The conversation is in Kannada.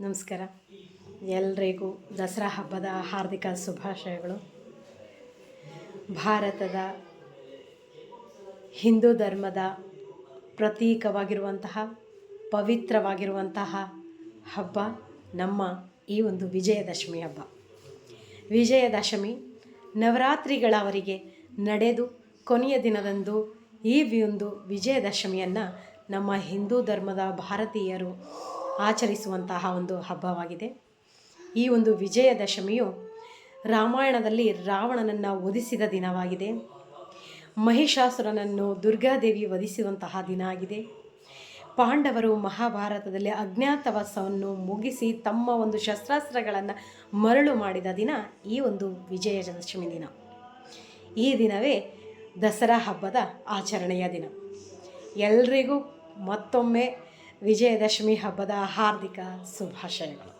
ನಮಸ್ಕಾರ. ಎಲ್ರಿಗೂ ದಸರಾ ಹಬ್ಬದ ಹಾರ್ದಿಕ ಶುಭಾಶಯಗಳು. ಭಾರತದ ಹಿಂದೂ ಧರ್ಮದ ಪ್ರತೀಕವಾಗಿರುವಂತಹ, ಪವಿತ್ರವಾಗಿರುವಂತಹ ಹಬ್ಬ ನಮ್ಮ ಈ ಒಂದು ವಿಜಯದಶಮಿ ಹಬ್ಬ. ವಿಜಯದಶಮಿ ನವರಾತ್ರಿಗಳವರೆಗೆ ನಡೆದು ಕೊನೆಯ ದಿನದಂದು ಈ ಒಂದು ವಿಜಯದಶಮಿಯನ್ನು ನಮ್ಮ ಹಿಂದೂ ಧರ್ಮದ ಭಾರತೀಯರು ಆಚರಿಸುವಂತಹ ಒಂದು ಹಬ್ಬವಾಗಿದೆ. ಈ ಒಂದು ವಿಜಯದಶಮಿಯು ರಾಮಾಯಣದಲ್ಲಿ ರಾವಣನನ್ನು ವಧಿಸಿದ ದಿನವಾಗಿದೆ. ಮಹಿಷಾಸುರನನ್ನು ದುರ್ಗಾದೇವಿ ವಧಿಸುವಂತಹ ದಿನ ಆಗಿದೆ. ಪಾಂಡವರು ಮಹಾಭಾರತದಲ್ಲಿ ಅಜ್ಞಾತವಾಸವನ್ನು ಮುಗಿಸಿ ತಮ್ಮ ಒಂದು ಶಸ್ತ್ರಾಸ್ತ್ರಗಳನ್ನು ಮರಳು ಮಾಡಿದ ದಿನ ಈ ಒಂದು ವಿಜಯದಶಮಿ ದಿನ. ಈ ದಿನವೇ ದಸರಾ ಹಬ್ಬದ ಆಚರಣೆಯ ದಿನ. ಎಲ್ರಿಗೂ ಮತ್ತೊಮ್ಮೆ ವಿಜಯದಶಮಿ ಹಬ್ಬದ ಹಾರ್ದಿಕ ಶುಭಾಶಯಗಳು